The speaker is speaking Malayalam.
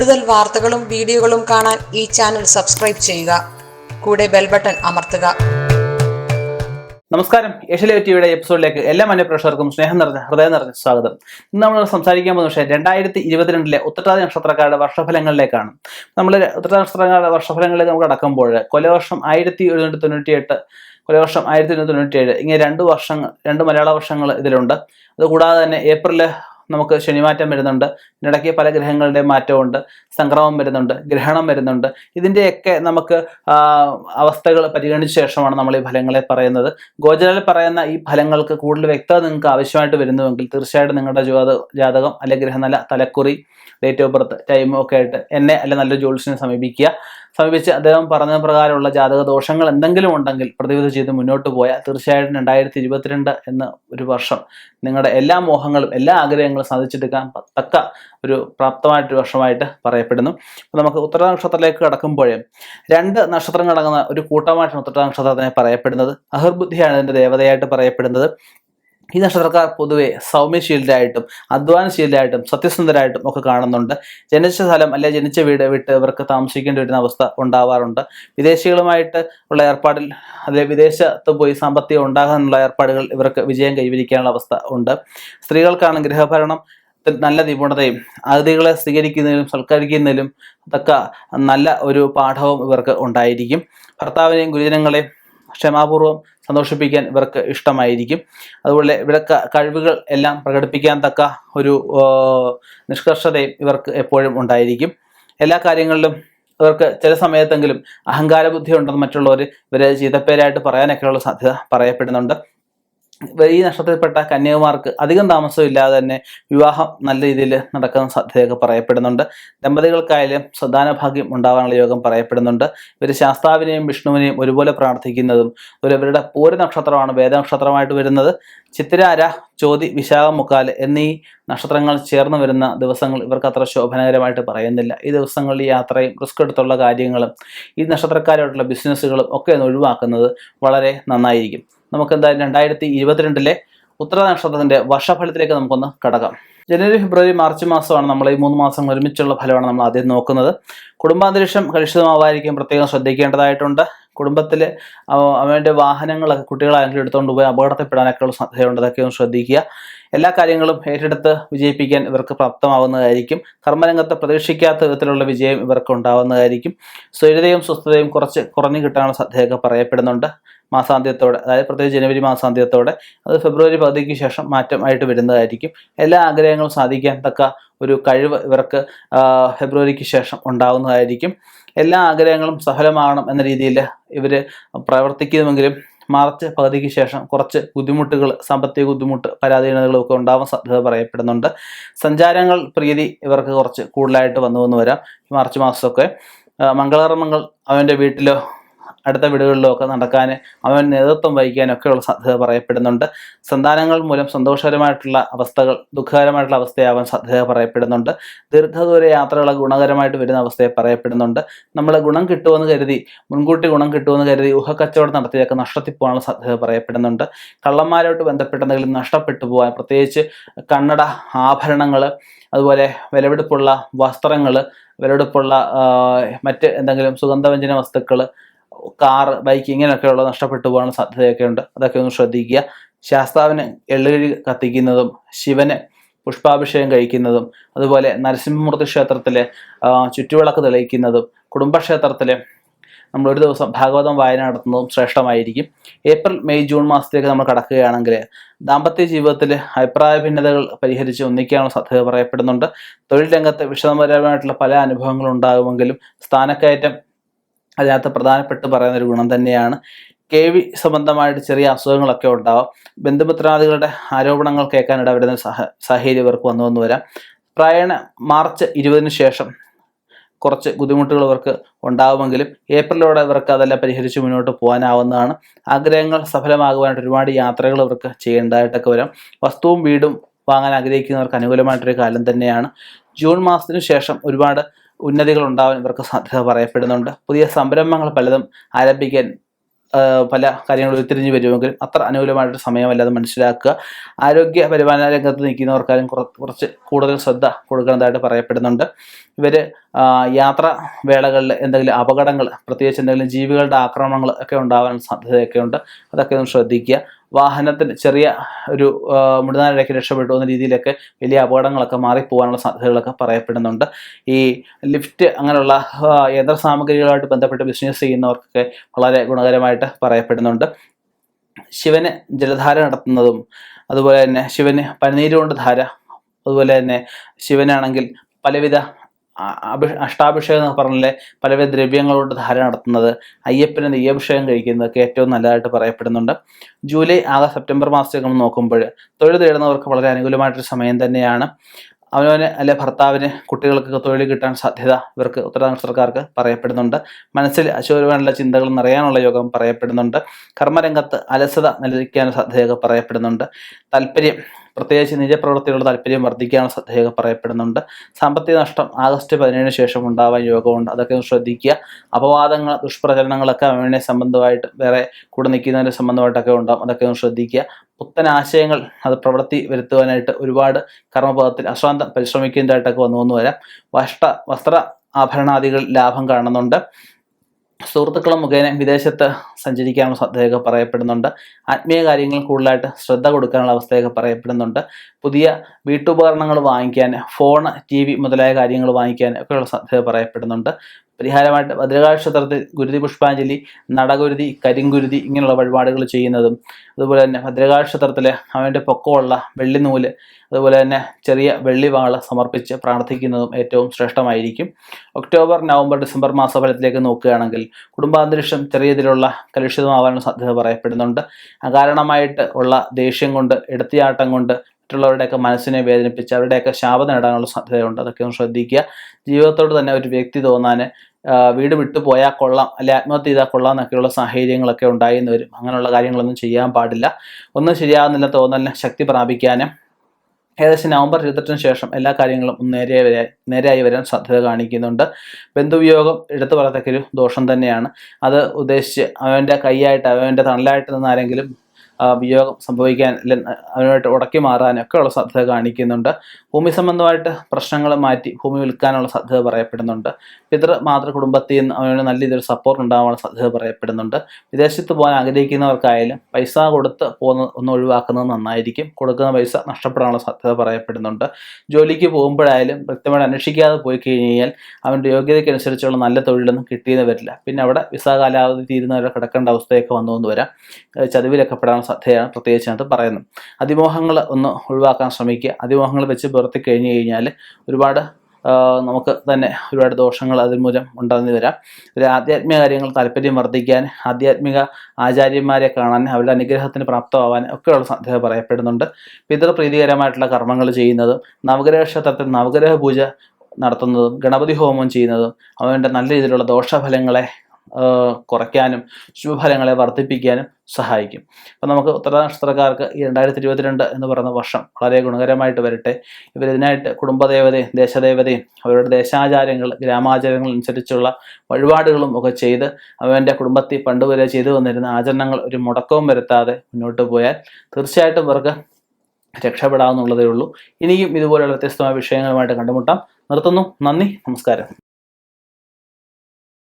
കൂടുതൽ വാർത്തകളും വീഡിയോകളും കാണാൻ ഈ ചാനൽ സബ്സ്ക്രൈബ് ചെയ്യുക. കൂടെ ബെൽ ബട്ടൺ അമർത്തുക. നമസ്കാരം. ഏഷ്യലേ ടിവിയുടെ എപ്പിസോഡിലേക്ക് എല്ലാ മനുപ്രേക്ഷകർക്കും സ്നേഹം നിറഞ്ഞ ഹൃദയം നിറഞ്ഞ സ്വാഗതം. ഇന്ന് നമ്മൾ സംസാരിക്കാൻ പോകുന്ന വിഷയം രണ്ടായിരത്തി ഇരുപത്തിരണ്ടിലെ ഉത്തരാദി നക്ഷത്രക്കാരുടെ വർഷഫലങ്ങളിലേക്കാണ്. നമ്മൾ ഉത്തര നക്ഷത്രക്കാരുടെ വർഷഫലങ്ങളിലേക്ക് നമുക്ക് അടക്കുമ്പോൾ കൊലവർഷം ആയിരത്തി എഴുന്നൂറ്റി തൊണ്ണൂറ്റി എട്ട് കൊലവർഷം ആയിരത്തി എഴുന്നൂറ്റി തൊണ്ണൂറ്റി ഏഴ് ഇങ്ങനെ രണ്ട് വർഷങ്ങൾ രണ്ട് മലയാള വർഷങ്ങൾ ഇതിലുണ്ട്. അതുകൂടാതെ തന്നെ ഏപ്രിൽ നമുക്ക് ശനിമാറ്റം വരുന്നുണ്ട്. ഇതിനിടയ്ക്ക് പല ഗ്രഹങ്ങളുടെ മാറ്റമുണ്ട്. സംക്രമം വരുന്നുണ്ട്. ഗ്രഹണം വരുന്നുണ്ട്. ഇതിന്റെയൊക്കെ നമുക്ക് അവസ്ഥകൾ പരിഗണിച്ച ശേഷമാണ് നമ്മൾ ഈ ഫലങ്ങളെ പറയുന്നത്. ഗോചരയിൽ പറയുന്ന ഈ ഫലങ്ങൾക്ക് കൂടുതൽ വ്യക്തത നിങ്ങൾക്ക് ആവശ്യമായിട്ട് വരുന്നുവെങ്കിൽ തീർച്ചയായിട്ടും നിങ്ങളുടെ ജാത ജാതകം അല്ലെങ്കിൽ ഗ്രഹനില തലക്കുറി ഡേറ്റ് ഓഫ് ബർത്ത് ടൈമും ഒക്കെ ആയിട്ട് എന്നെ അല്ലെ നല്ലൊരു ജോലിസിനെ സമീപിക്കുക. സമീപിച്ച് അദ്ദേഹം പറഞ്ഞ പ്രകാരമുള്ള ജാതക ദോഷങ്ങൾ എന്തെങ്കിലും ഉണ്ടെങ്കിൽ പ്രതിവിധി ചെയ്ത് മുന്നോട്ട് പോയാൽ തീർച്ചയായിട്ടും രണ്ടായിരത്തി ഇരുപത്തിരണ്ട് എന്ന ഒരു വർഷം നിങ്ങളുടെ എല്ലാ മോഹങ്ങളും എല്ലാ ആഗ്രഹങ്ങളും സാധിച്ചെടുക്കാൻ തക്ക ഒരു പ്രാപ്തമായിട്ടൊരു വർഷമായിട്ട് പറയപ്പെടുന്നു. അപ്പോൾ നമുക്ക് ഉത്തര നക്ഷത്രത്തിലേക്ക് കടക്കുമ്പോഴേ രണ്ട് നക്ഷത്രങ്ങൾ അടങ്ങുന്ന ഒരു കൂട്ടമായിട്ടാണ് ഉത്തര നക്ഷത്രത്തിനെ പറയപ്പെടുന്നത്. അഹർബുദ്ധിയാണ് ഇതിന്റെ ദേവതയായിട്ട് പറയപ്പെടുന്നത്. ഈ നക്ഷത്രക്കാർ പൊതുവെ സൗമ്യശീലരായിട്ടും അധ്വാനശീലരായിട്ടും സത്യസന്ധരായിട്ടും ഒക്കെ കാണുന്നുണ്ട്. ജനിച്ച സ്ഥലം അല്ലെ ജനിച്ച വീട് വിട്ട് ഇവർക്ക് താമസിക്കേണ്ടി വരുന്ന അവസ്ഥ ഉണ്ടാവാറുണ്ട്. വിദേശികളുമായിട്ട് ഉള്ള ഏർപ്പാടിൽ അല്ലെ വിദേശത്ത് പോയി സാമ്പത്തികം ഉണ്ടാകാനുള്ള ഏർപ്പാടുകൾ ഇവർക്ക് വിജയം കൈവരിക്കാനുള്ള അവസ്ഥ ഉണ്ട്. സ്ത്രീകൾക്കാണ് ഗൃഹഭരണം നല്ല നിപുണതയും അതിഥികളെ സ്വീകരിക്കുന്നതിലും സൽക്കരിക്കുന്നതിലും അതൊക്കെ നല്ല ഒരു പാഠവും ഇവർക്ക് ഉണ്ടായിരിക്കും. ഭർത്താവിനെയും ഗുരുജനങ്ങളെയും ക്ഷമാപൂർവം സന്തോഷിപ്പിക്കാൻ ഇവർക്ക് ഇഷ്ടമായിരിക്കും. അതുപോലെ ഇവിടെ കഴിവുകൾ എല്ലാം പ്രകടിപ്പിക്കാൻ തക്ക ഒരു നിഷ്കർഷതയും ഇവർക്ക് എപ്പോഴും ഉണ്ടായിരിക്കും. എല്ലാ കാര്യങ്ങളിലും ഇവർക്ക് ചില സമയത്തെങ്കിലും അഹങ്കാര ബുദ്ധി ഉണ്ടെന്ന് മറ്റുള്ളവർ ഇവരെ ചീത്തപ്പേരായിട്ട് പറയാനൊക്കെയുള്ള സാധ്യത പറയപ്പെടുന്നുണ്ട്. ഈ നക്ഷത്രത്തിൽപ്പെട്ട കന്യാകുമാർക്ക് അധികം താമസമില്ലാതെ തന്നെ വിവാഹം നല്ല രീതിയിൽ നടക്കുന്ന സാധ്യതയൊക്കെ പറയപ്പെടുന്നുണ്ട്. ദമ്പതികൾക്കായാലും സദാന ഭാഗ്യം ഉണ്ടാവാനുള്ള യോഗം പറയപ്പെടുന്നുണ്ട്. ഇവർ ശാസ്താവിനെയും വിഷ്ണുവിനെയും ഒരുപോലെ പ്രാർത്ഥിക്കുന്നതും ഒരു ഇവരുടെ പൂര നക്ഷത്രമാണ് വേദനക്ഷത്രമായിട്ട് വരുന്നത്. ചിത്തിരാര ചോതി വിശാഖ മുക്കാൽ എന്നീ നക്ഷത്രങ്ങൾ ചേർന്ന് വരുന്ന ദിവസങ്ങൾ ഇവർക്ക് അത്ര ശോഭനകരമായിട്ട് പറയുന്നില്ല. ഈ ദിവസങ്ങളിൽ യാത്രയും റിസ്ക് എടുത്തുള്ള കാര്യങ്ങളും ഈ നക്ഷത്രക്കാരായിട്ടുള്ള ബിസിനസ്സുകളും ഒക്കെ ഒന്ന് ഒഴിവാക്കുന്നത് വളരെ നന്നായിരിക്കും. നമുക്ക് എന്തായാലും രണ്ടായിരത്തി ഇരുപത്തിരണ്ടിലെ ഉത്തര നക്ഷത്രത്തിന്റെ വർഷഫലത്തിലേക്ക് നമുക്കൊന്ന് കടക്കാം. ജനുവരി ഫെബ്രുവരി മാർച്ച് മാസമാണ് നമ്മൾ ഈ മൂന്ന് മാസം ഒരുമിച്ചുള്ള ഫലമാണ് നമ്മൾ ആദ്യം നോക്കുന്നത്. കുടുംബാന്തരീക്ഷം കലുഷിതമാവാതിരിക്കാൻ പ്രത്യേകം ശ്രദ്ധിക്കേണ്ടതായിട്ടുണ്ട്. കുടുംബത്തിൽ അവന്റെ വാഹനങ്ങളൊക്കെ കുട്ടികളായെങ്കിലും എടുത്തുകൊണ്ട് പോയി അപകടത്തിൽപ്പെടാനൊക്കെയുള്ള സാധ്യതയുണ്ട്. അതൊക്കെ ഒന്ന് ശ്രദ്ധിക്കുക. എല്ലാ കാര്യങ്ങളും ഏറ്റെടുത്ത് വിജയിപ്പിക്കാൻ ഇവർക്ക് പ്രാപ്തമാവുന്നതായിരിക്കും. കർമ്മരംഗത്ത് പ്രതീക്ഷിക്കാത്ത വിധത്തിലുള്ള വിജയം ഇവർക്ക് ഉണ്ടാവുന്നതായിരിക്കും. സ്ഥിരതയും സ്വസ്ഥതയും കുറച്ച് കുറഞ്ഞു കിട്ടാനുള്ള സാധ്യതയൊക്കെ പറയപ്പെടുന്നുണ്ട്. മാസാന്ത്യത്തോടെ അതായത് പ്രത്യേകിച്ച് ജനുവരി മാസാന്ത്യത്തോടെ അത് ഫെബ്രുവരി പകുതിക്ക് ശേഷം മാറ്റമായിട്ട് വരുന്നതായിരിക്കും. എല്ലാ ആഗ്രഹങ്ങളും സാധിക്കാൻ തക്ക ഒരു കഴിവ് ഇവർക്ക് ഫെബ്രുവരിക്ക് ശേഷം ഉണ്ടാവുന്നതായിരിക്കും. എല്ലാ ആഗ്രഹങ്ങളും സഫലമാകണം എന്ന രീതിയിൽ ഇവർ പ്രവർത്തിക്കുമെങ്കിലും മാർച്ച് പകുതിക്ക് ശേഷം കുറച്ച് ബുദ്ധിമുട്ടുകൾ സാമ്പത്തിക ബുദ്ധിമുട്ട് പരാധീനതകളും ഒക്കെ ഉണ്ടാവാൻ സാധ്യത പറയപ്പെടുന്നുണ്ട്. സഞ്ചാരങ്ങൾ പ്രീതി ഇവർക്ക് കുറച്ച് കൂടുതലായിട്ട് വന്നു വന്നു വരാം മാർച്ച് മാസമൊക്കെ മംഗളകർമ്മങ്ങൾ അവന്റെ വീട്ടിലോ അടുത്ത വീടുകളിലൊക്കെ നടക്കാൻ അവൻ നേതൃത്വം വഹിക്കാനൊക്കെയുള്ള സാധ്യത പറയപ്പെടുന്നുണ്ട്. സന്താനങ്ങൾ മൂലം സന്തോഷകരമായിട്ടുള്ള അവസ്ഥകൾ ദുഃഖകരമായിട്ടുള്ള അവസ്ഥയാവാൻ സാധ്യത പറയപ്പെടുന്നുണ്ട്. ദീർഘദൂര യാത്രകൾ ഗുണകരമായിട്ട് വരുന്ന അവസ്ഥയെ പറയപ്പെടുന്നുണ്ട്. നമ്മൾ ഗുണം കിട്ടുമെന്ന് കരുതി മുൻകൂട്ടി ഗുണം കിട്ടുമെന്ന് കരുതി ഊഹക്കച്ചവടം നടത്തിയൊക്കെ നഷ്ടത്തിൽ പോകാനുള്ള സാധ്യത പറയപ്പെടുന്നുണ്ട്. കള്ളന്മാരോട്ട് ബന്ധപ്പെട്ട എന്തെങ്കിലും നഷ്ടപ്പെട്ടു പോകാൻ പ്രത്യേകിച്ച് കണ്ണട ആഭരണങ്ങൾ അതുപോലെ വിലവെടുപ്പുള്ള വസ്ത്രങ്ങൾ വിലവെടുപ്പുള്ള മറ്റ് എന്തെങ്കിലും സുഗന്ധവ്യഞ്ജന വസ്തുക്കൾ കാർ ബൈക്ക് ഇങ്ങനെയൊക്കെയുള്ള നഷ്ടപ്പെട്ടു പോകാൻ സാധ്യതയൊക്കെ ഉണ്ട് അതൊക്കെ ഒന്ന് ശ്രദ്ധിക്കുക. ശാസ്താവിന് എള്ളുകിഴി കത്തിക്കുന്നതും ശിവന് പുഷ്പാഭിഷേകം കഴിക്കുന്നതും അതുപോലെ നരസിംഹമൂർത്തി ക്ഷേത്രത്തിലെ ചുറ്റുവിളക്ക് തെളിയിക്കുന്നതും കുടുംബക്ഷേത്രത്തിലെ നമ്മൾ ഒരു ദിവസം ഭാഗവതം വായന നടത്തുന്നതും ശ്രേഷ്ഠമായിരിക്കും. ഏപ്രിൽ മെയ് ജൂൺ മാസത്തേക്ക് നമ്മൾ കടക്കുകയാണെങ്കിൽ ദാമ്പത്യ ജീവിതത്തിൽ അഭിപ്രായ ഭിന്നതകൾ പരിഹരിച്ച് ഒന്നിക്കാനുള്ള സാധ്യത പറയപ്പെടുന്നുണ്ട്. തൊഴിൽ രംഗത്ത് വിഷമപരമായിട്ടുള്ള പല അനുഭവങ്ങളും ഉണ്ടാകുമെങ്കിലും സ്ഥാനക്കയറ്റം അതിനകത്ത് പ്രധാനപ്പെട്ട് പറയുന്ന ഒരു ഗുണം തന്നെയാണ്. കെ വി സംബന്ധമായിട്ട് ചെറിയ അസുഖങ്ങളൊക്കെ ഉണ്ടാവാം. ബന്ധുമിത്രാദികളുടെ ആരോപണങ്ങൾ കേൾക്കാൻ ഇടവരുന്ന സഹ സാഹചര്യം ഇവർക്ക് വന്നു വന്നു വരാം. പ്രായണ മാർച്ച് ഇരുപതിന് ശേഷം കുറച്ച് ബുദ്ധിമുട്ടുകൾ ഇവർക്ക് ഉണ്ടാവുമെങ്കിലും ഏപ്രിലോടെ ഇവർക്ക് അതെല്ലാം പരിഹരിച്ച് മുന്നോട്ട് പോകാനാവുന്നതാണ്. ആഗ്രഹങ്ങൾ സഫലമാകുവാനായിട്ട് ഒരുപാട് യാത്രകൾ ഇവർക്ക് ചെയ്യേണ്ടതായിട്ടൊക്കെ വരാം. വസ്തുവും വീടും വാങ്ങാൻ ആഗ്രഹിക്കുന്നവർക്ക് അനുകൂലമായിട്ടൊരു കാലം തന്നെയാണ്. ജൂൺ മാസത്തിന് ശേഷം ഒരുപാട് ഉന്നതികൾ ഉണ്ടാവാൻ ഇവർക്ക് സാധ്യത പറയപ്പെടുന്നുണ്ട്. പുതിയ സംരംഭങ്ങൾ പലതും ആരംഭിക്കാൻ പല കാര്യങ്ങൾ ഉരുത്തിരിഞ്ഞ് വരുമെങ്കിലും അത്ര അനുകൂലമായിട്ടൊരു സമയമല്ലാതെ മനസ്സിലാക്കുക. ആരോഗ്യ പരിപാലന രംഗത്ത് നിൽക്കുന്നവർക്കാരും കുറച്ച് കൂടുതൽ ശ്രദ്ധ കൊടുക്കേണ്ടതായിട്ട് പറയപ്പെടുന്നുണ്ട്. ഇവർ യാത്ര വേളകളിൽ എന്തെങ്കിലും അപകടങ്ങൾ പ്രത്യേകിച്ച് എന്തെങ്കിലും ജീവികളുടെ ആക്രമണങ്ങൾ ഒക്കെ ഉണ്ടാവാൻ സാധ്യതയൊക്കെ ഉണ്ട് അതൊക്കെ ഒന്ന് ശ്രദ്ധിക്കുക. വാഹനത്തിന് ചെറിയ ഒരു മൃതനാരൊക്കെ രക്ഷപ്പെട്ടു എന്ന രീതിയിലൊക്കെ വലിയ അപകടങ്ങളൊക്കെ മാറിപ്പോകാനുള്ള സാധ്യതകളൊക്കെ പറയപ്പെടുന്നുണ്ട്. ഈ ലിഫ്റ്റ് അങ്ങനെയുള്ള യന്ത്ര സാമഗ്രികളുമായിട്ട് ബന്ധപ്പെട്ട് ബിസിനസ് ചെയ്യുന്നവർക്കൊക്കെ വളരെ ഗുണകരമായിട്ട് പറയപ്പെടുന്നുണ്ട്. ശിവന് ജലധാര നടത്തുന്നതും അതുപോലെ തന്നെ ശിവന് പനിനീര് കൊണ്ട് ധാര അതുപോലെ തന്നെ ശിവനാണെങ്കിൽ പലവിധ അഷ്ടാഭിഷേകം എന്ന് പറഞ്ഞില്ലേ പലവിധ ദ്രവ്യങ്ങളോട് ധാര നടത്തുന്നത് അയ്യപ്പന് നെയ്യഭിഷേകം കഴിക്കുന്നതൊക്കെ ഏറ്റവും നല്ലതായിട്ട് പറയപ്പെടുന്നുണ്ട്. ജൂലൈ ആഗസ്റ്റ് സെപ്റ്റംബർ മാസത്തേക്ക് നമ്മൾ നോക്കുമ്പോൾ തൊഴിൽ തേടുന്നവർക്ക് വളരെ അനുകൂലമായിട്ടൊരു സമയം തന്നെയാണ്. അവനവന് അല്ലെ ഭർത്താവിന് കുട്ടികൾക്കൊക്കെ തൊഴിൽ കിട്ടാൻ സാധ്യത ഇവർക്ക് ഉത്തരനക്ഷത്രക്കാർക്ക് പറയപ്പെടുന്നുണ്ട്. മനസ്സിൽ അശോകമായുള്ള ചിന്തകൾ നിറയാനുള്ള യോഗം പറയപ്പെടുന്നുണ്ട്. കർമ്മരംഗത്ത് അലസത നിലനിൽക്കാൻ സാധ്യതയൊക്കെ പറയപ്പെടുന്നുണ്ട്. താല്പര്യം പ്രത്യേകിച്ച് നിജപ്രവൃത്തികളുടെ താല്പര്യം വർദ്ധിക്കാനുള്ള സാധ്യത പറയപ്പെടുന്നുണ്ട്. സാമ്പത്തിക നഷ്ടം ആഗസ്റ്റ് പതിനേഴിന് ശേഷം ഉണ്ടാവാൻ യോഗമുണ്ട്. അതൊക്കെ ശ്രദ്ധിക്കുക. അപവാദങ്ങൾ ദുഷ്പ്രചരണങ്ങളൊക്കെ അവനെ സംബന്ധമായിട്ട് വേറെ കൂടെ നിൽക്കുന്നതിന്റെ സംബന്ധമായിട്ടൊക്കെ ഉണ്ടാവും. അതൊക്കെ ഒന്ന് ശ്രദ്ധിക്കുക. പുത്തൻ ആശയങ്ങൾ അത് പ്രവൃത്തി വരുത്തുവാനായിട്ട് ഒരുപാട് കർമ്മപദത്തിൽ അശ്രാന്തം പരിശ്രമിക്കേണ്ടതായിട്ടൊക്കെ വന്നു വന്നു വരാം. വസ്ത്ര വസ്ത്ര ആഭരണാദികൾ ലാഭം കാണുന്നുണ്ട്. സുഹൃത്തുക്കൾ മുഖേന വിദേശത്ത് സഞ്ചരിക്കാനുള്ള സാധ്യതയൊക്കെ പറയപ്പെടുന്നുണ്ട്. ആത്മീയ കാര്യങ്ങൾ കൂടുതലായിട്ട് ശ്രദ്ധ കൊടുക്കാനുള്ള അവസ്ഥയൊക്കെ പറയപ്പെടുന്നുണ്ട്. പുതിയ വീട്ടുപകരണങ്ങൾ വാങ്ങിക്കാൻ ഫോൺ ടി വി മുതലായ കാര്യങ്ങൾ വാങ്ങിക്കാൻ ഒക്കെയുള്ള സാധ്യത പറയപ്പെടുന്നുണ്ട്. പരിഹാരമായിട്ട് ഭദ്രകാളി ക്ഷേത്രത്തിൽ ഗുരുതി പുഷ്പാഞ്ജലി നടഗുരുതി കരിങ്കുരുതി ഇങ്ങനെയുള്ള വഴിപാടുകൾ ചെയ്യുന്നതും അതുപോലെ തന്നെ ഭദ്രകാളി ക്ഷേത്രത്തിൽ അവന്റെ പൊക്കമുള്ള വെള്ളിനൂൽ അതുപോലെ തന്നെ ചെറിയ വെള്ളിവാൾ സമർപ്പിച്ച് പ്രാർത്ഥിക്കുന്നതും ഏറ്റവും ശ്രേഷ്ഠമായിരിക്കും. ഒക്ടോബർ നവംബർ ഡിസംബർ മാസഫലത്തിലേക്ക് നോക്കുകയാണെങ്കിൽ കുടുംബാന്തരീക്ഷം ചെറിയ രീതിയിലുള്ള കലുഷിതമാവാനുള്ള സാധ്യത പറയപ്പെടുന്നുണ്ട്. അകാരണമായിട്ട് ഉള്ള ദേഷ്യം കൊണ്ട് എടുത്തിയാട്ടം കൊണ്ട് മറ്റുള്ളവരുടെയൊക്കെ മനസ്സിനെ വേദനിപ്പിച്ച് അവരുടെയൊക്കെ ശാപം നേടാനുള്ള സാധ്യതയുണ്ട്. അതൊക്കെ ഒന്ന് ശ്രദ്ധിക്കുക. ജീവിതത്തോട് തന്നെ ഒരു വ്യക്തി തോന്നാൻ വീട് വിട്ടു പോയാൽ കൊള്ളാം അല്ലെ ആത്മഹത്യ ചെയ്താൽ കൊള്ളാം എന്നൊക്കെയുള്ള സാഹചര്യങ്ങളൊക്കെ ഉണ്ടായിന്ന് വരും അങ്ങനെയുള്ള കാര്യങ്ങളൊന്നും ചെയ്യാൻ പാടില്ല. ഒന്നും ശരിയാകുന്നില്ല തോന്നലിന് ശക്തി പ്രാപിക്കാനും ഏകദേശം നവംബർ ഇരുപത്തെട്ടിന് ശേഷം എല്ലാ കാര്യങ്ങളും നേരെ വരാൻ നേരെയായി വരാൻ സാധ്യത കാണിക്കുന്നുണ്ട്. ബന്ധുവിയോഗം എടുത്തു പറയത്തക്കൊരു ദോഷം തന്നെയാണ്. അത് ഉദ്ദേശിച്ച് അവന്റെ കൈയായിട്ട് അവന്റെ തണലായിട്ട് നിന്ന് ആരെങ്കിലും വിയോഗം സംഭവിക്കാൻ അവനുമായിട്ട് ഉടക്കി മാറാനൊക്കെ ഉള്ള സാധ്യത കാണിക്കുന്നുണ്ട്. ഭൂമി സംബന്ധമായിട്ട് പ്രശ്നങ്ങൾ മാറ്റി ഭൂമി വിൽക്കാനുള്ള സാധ്യത പറയപ്പെടുന്നുണ്ട്. പിതൃ മാതൃ കുടുംബത്തിൽ നിന്ന് അവന് നല്ല രീതിയിൽ സപ്പോർട്ട് ഉണ്ടാവാൻ സാധ്യത പറയപ്പെടുന്നുണ്ട്. വിദേശത്ത് പോകാൻ ആഗ്രഹിക്കുന്നവർക്കായാലും പൈസ കൊടുത്ത് പോകുന്ന ഒന്ന് ഒഴിവാക്കുന്നത് നന്നായിരിക്കും. കൊടുക്കുന്ന പൈസ നഷ്ടപ്പെടാനുള്ള സാധ്യത പറയപ്പെടുന്നുണ്ട്. ജോലിക്ക് പോകുമ്പോഴായാലും വ്യക്തമായിട്ട് അന്വേഷിക്കാതെ പോയി കഴിഞ്ഞാൽ അവന്റെ യോഗ്യതയ്ക്കനുസരിച്ചുള്ള നല്ല തൊഴിലൊന്നും കിട്ടിയെന്ന് വരില്ല. പിന്നെ അവിടെ വിസ കാലാവധി തീരുന്നവരെ കിടക്കേണ്ട അവസ്ഥയൊക്കെ വന്നു എന്ന് വരാം. ചതിവിലൊക്കെ പെടാനുള്ള സാധ്യതയാണ് പ്രത്യേകിച്ച് അത് പറയുന്നത്. അതിമോഹങ്ങൾ ഒന്ന് ഒഴിവാക്കാൻ ശ്രമിക്കുക. അതിമോഹങ്ങൾ വെച്ച് പുറത്തി കഴിഞ്ഞു കഴിഞ്ഞാൽ ഒരുപാട് നമുക്ക് തന്നെ ഒരുപാട് ദോഷങ്ങൾ അതിൽ മൂലം ഉണ്ടാകുന്നു വരാം ഒരു ആധ്യാത്മിക കാര്യങ്ങൾ താല്പര്യം വർദ്ധിക്കാൻ ആധ്യാത്മിക ആചാര്യന്മാരെ കാണാൻ അവരുടെ അനുഗ്രഹത്തിന് പ്രാപ്തമാവാൻ ഒക്കെയുള്ള സാധ്യത പറയപ്പെടുന്നുണ്ട്. പിതൃപ്രീതികരമായിട്ടുള്ള കർമ്മങ്ങൾ ചെയ്യുന്നതും നവഗ്രഹ ക്ഷേത്രത്തിൽ നവഗ്രഹ പൂജ നടത്തുന്നതും ഗണപതി ഹോമം ചെയ്യുന്നതും അവന്റെ നല്ല രീതിയിലുള്ള ദോഷഫലങ്ങളെ കുറയ്ക്കാനും ശുഭഫലങ്ങളെ വർദ്ധിപ്പിക്കാനും സഹായിക്കും. അപ്പം നമുക്ക് ഉത്തര നക്ഷത്രക്കാർക്ക് ഈ രണ്ടായിരത്തി ഇരുപത്തിരണ്ട് എന്ന് പറയുന്ന വർഷം വളരെ ഗുണകരമായിട്ട് വരട്ടെ. ഇവരിതിനായിട്ട് കുടുംബദേവതയും ദേശദേവതയും അവരുടെ ദേശാചാരങ്ങൾ ഗ്രാമാചാരങ്ങൾ അനുസരിച്ചുള്ള വഴിപാടുകളും ഒക്കെ ചെയ്ത് അവന്റെ കുടുംബത്തിൽ പണ്ടുവരെ ചെയ്തു വന്നിരുന്ന ആചരണങ്ങൾ ഒരു മുടക്കവും വരുത്താതെ മുന്നോട്ട് പോയാൽ തീർച്ചയായിട്ടും ഇവർക്ക് രക്ഷപ്പെടാവുന്നുള്ളതേ ഉള്ളൂ. ഇനിയും ഇതുപോലെയുള്ള വ്യത്യസ്തമായ വിഷയങ്ങളുമായിട്ട് കണ്ടുമുട്ടാം. നിർത്തുന്നു. നന്ദി. നമസ്കാരം.